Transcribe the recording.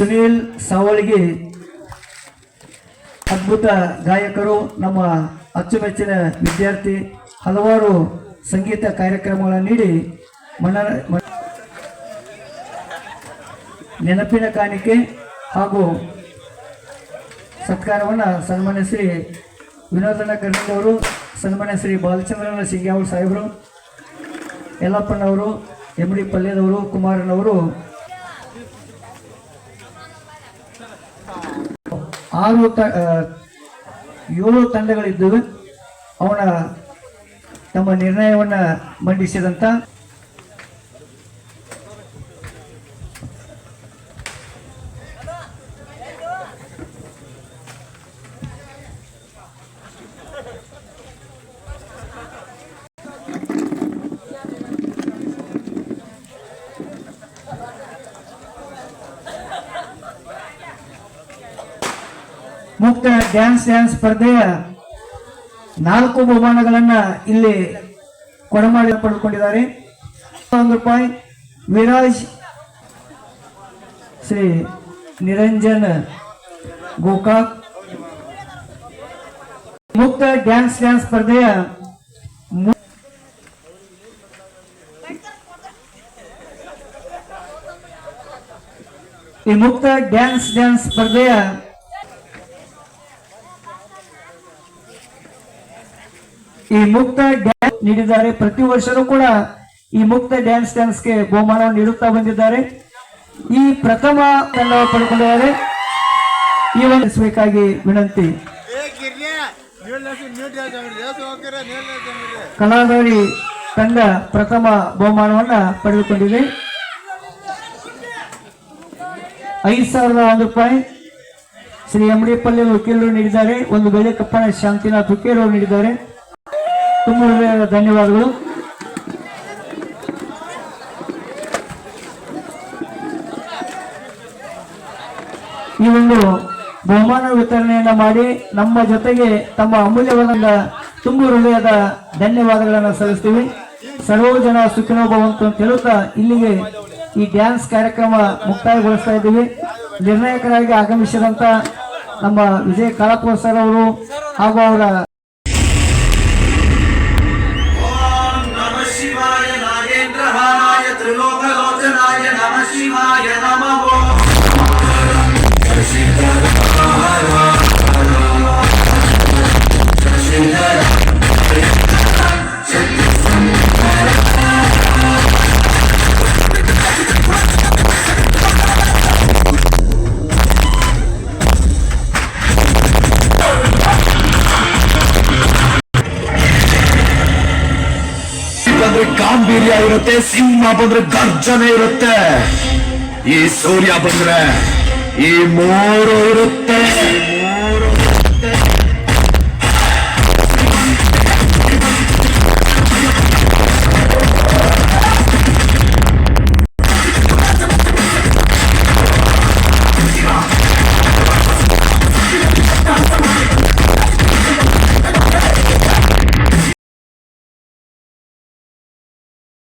ಸುನೀಲ್ ಸಾವಳಿಗೆ ಅದ್ಭುತ ಗಾಯಕರು, ನಮ್ಮ ಅಚ್ಚುಮೆಚ್ಚಿನ ವಿದ್ಯಾರ್ಥಿ, ಹಲವಾರು ಸಂಗೀತ ಕಾರ್ಯಕ್ರಮಗಳನ್ನು ನೀಡಿ ಮನ ನೆನಪಿನ ಕಾಣಿಕೆ ಹಾಗೂ ಸತ್ಕಾರವನ್ನು ಸನ್ಮಾನ್ಯ ಶ್ರೀ ವಿನೋದನ ಅವರು ಸನ್ಮಾನ್ಯ ಶ್ರೀ ಬಾಲಚಂದ್ರನ ಸಿಂಗ್ಯಾವಳ ಸಾಹೇಬರು, ಯಲ್ಲಪ್ಪನವರು, ಎಂ ಡಿ ಪಲ್ಯದವರು, ಕುಮಾರನವರು ಆರು ಏಳು ತಂಡಗಳಿದ್ದವು ಅವನ ತಮ್ಮ ನಿರ್ಣಯವನ್ನು ಮಂಡಿಸಿದಂಥ ಮುಕ್ತ ಡ್ಯಾನ್ಸ್ ಡ್ಯಾನ್ಸ್ ಸ್ಪರ್ಧೆಯ ನಾಲ್ಕು ಬಹುಮಾನಗಳನ್ನ ಇಲ್ಲಿ ಕೊಡಮಾಡಿ ಪಡೆದುಕೊಂಡಿದ್ದಾರೆ. ಒಂದು ರೂಪಾಯಿ, ವಿರಾಜ್, ಶ್ರೀ ನಿರಂಜನ್ ಗೋಕಾಕ್. ಮುಕ್ತ ಡ್ಯಾನ್ಸ್ ಡ್ಯಾನ್ಸ್ ಸ್ಪರ್ಧೆಯ ಈ ಮುಕ್ತ ಡ್ಯಾನ್ಸ್ ಡ್ಯಾನ್ಸ್ ಸ್ಪರ್ಧೆಯ ಈ ಮುಕ್ತ ಡ್ಯಾನ್ಸ್ ನೀಡಿದ್ದಾರೆ. ಪ್ರತಿ ವರ್ಷನೂ ಕೂಡ ಈ ಮುಕ್ತ ಡ್ಯಾನ್ಸ್ ಡ್ಯಾನ್ಸ್ಗೆ ಬಹುಮಾನವನ್ನು ನೀಡುತ್ತಾ ಬಂದಿದ್ದಾರೆ. ಈ ಪ್ರಥಮ ಪಡ್ಕೊಂಡಿದ್ದಾರೆ ಈ ಒಂದು ವಿನಂತಿ. ಕಲಾಧಾರಿ ತಂಡ ಪ್ರಥಮ ಬಹುಮಾನವನ್ನ ಪಡೆದುಕೊಂಡಿದೆ. ಐದು ಸಾವಿರದ ಒಂದು ರೂಪಾಯಿ ಶ್ರೀ ಎಂಡಿ ವಕೀಲರು ನೀಡಿದ್ದಾರೆ. ಒಂದು ಬೆಳೆ ಕಪ್ಪಣ ಶಾಂತಿನಾಥ್ ವಕೀಲರು ನೀಡಿದ್ದಾರೆ. ತುಂಬ ಧನ್ಯವಾದಗಳು. ಈ ಒಂದು ಬಹುಮಾನ ವಿತರಣೆಯನ್ನ ಮಾಡಿ ನಮ್ಮ ಜೊತೆಗೆ ತಮ್ಮ ಅಮೂಲ್ಯವಾದ ತುಂಬು ಹೃದಯದ ಧನ್ಯವಾದಗಳನ್ನು ಸಲ್ಲಿಸ್ತೀವಿ. ಸರ್ವ ಜನ ಸುಖಿನೋ ಭವಂತು ಅಂತ ಹೇಳುತ್ತಾ ಇಲ್ಲಿಗೆ ಈ ಡ್ಯಾನ್ಸ್ ಕಾರ್ಯಕ್ರಮ ಮುಕ್ತಾಯಗೊಳಿಸ್ತಾ ಇದ್ದೀವಿ. ನಿರ್ಣಾಯಕರಾಗಿ ಆಗಮಿಸಿದಂತ ನಮ್ಮ ವಿಜಯ್ ಕಾಳಪ್ಪ ಸರ್ ಅವರು ಹಾಗೂ ಅವರ ಗಾಂಭೀರ್ಯ ಇರುತ್ತೆ ಸಿಂಹ ಬಂದ್ರೆ ಗರ್ಜನೆ ಇರುತ್ತೆ. ಈ ಸೂರ್ಯ ಬಂದ್ರೆ ಈ ಮೂರು ಇರುತ್ತೆ.